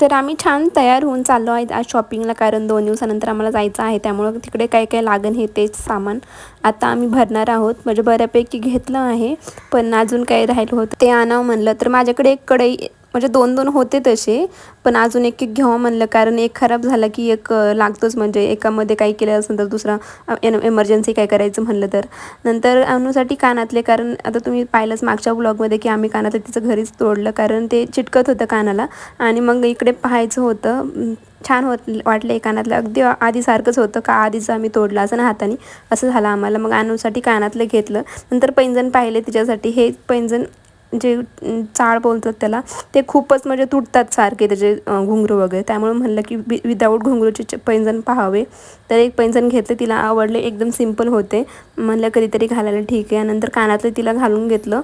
तर आम्ही छान तयार होऊन चाललो आहे आज शॉपिंगला कारण दोन दिवसानंतर आम्हाला जायचं आहे त्यामुळं तिकडे काय काय लागन हे तेच सामान आता आम्ही भरणार आहोत. म्हणजे बऱ्यापैकी घेतलं आहे पण अजून काही राहिलं होतं ते आणावं म्हणलं. तर माझ्याकडे एक कढई म्हणजे दोन दोन होते तसे पण अजून एक एक घ्यावं म्हणलं कारण एक खराब झाला की एक लागतोच म्हणजे एकामध्ये काही केलं असेल तर दुसरा एन एमर्जन्सी काय करायचं म्हणलं तर. नंतर अनुसाठी कानातले कारण आता तुम्ही पाहिलंच मागच्या ब्लॉगमध्ये की आम्ही कानातले तिचं घरीच तोडलं कारण ते चिटकत होतं कानाला आणि मग इकडे पाहायचं होतं छान होत वाटलं कानातलं. अगदी आधीसारखंच होतं का आधीच आम्ही तोडलं असं ना हाताने? असं झालं आम्हाला. मग अनुसाठी कानातलं घेतलं. नंतर पैंजण पाहिले तिच्यासाठी. हे पैंजण जे चाळ बोलतात त्याला ते खूपच म्हणजे तुटतात सारखे त्याचे घुंगरू वगैरे. त्यामुळे म्हणलं की वि विदाऊट घुंगरूचे पैंजण पाहावे. तर एक पैंजण घेतले तिला आवडले एकदम सिंपल होते. म्हणलं कधीतरी घालायला ठीक आहे. नंतर कानातलं तिला घालून घेतलं.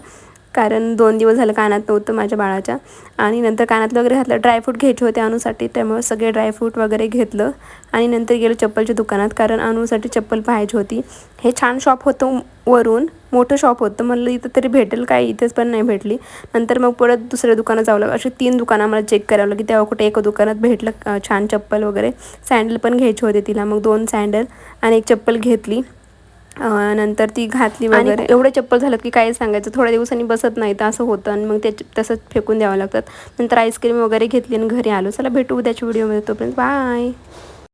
कारण दोन दिवस झालं कानात नव्हतं माझ्या बाळाच्या. आणि नंतर कानातलं वगैरे घातलं. ड्रायफ्रूट घ्यायचे होते अनुसाठी त्यामुळे सगळे ड्रायफ्रूट वगैरे घेतलं. आणि नंतर गेलो चप्पलच्या दुकानात कारण अनुसाठी चप्पल पाहायची होती. हे छान शॉप होतं वरून. मोठं शॉप होतं. म्हणलं इथं तरी भेटेल काय? इथेच पण नाही भेटली. नंतर मग परत दुसऱ्या दुकानात जावं लागलं. असे तीन दुकानं आम्हाला चेक करावं लागली. तेव्हा कुठे एका दुकानात भेटलं छान चप्पल वगैरे. सँडल पण घ्यायचे होते तिला. मग दोन सँडल आणि एक चप्पल घेतली. नंतर ती घातली वगैरे. एवढे चप्पल झालं की काय सांगायचं? थोड्या दिवसांनी बसत नाही तर असं होतं. आणि मग ते तसंच फेकून द्यावं लागतात. नंतर आईस्क्रीम वगैरे घेतली आणि घरी आलो. चला भेटू उद्याच्या व्हिडिओमध्ये तोपर्यंत बाय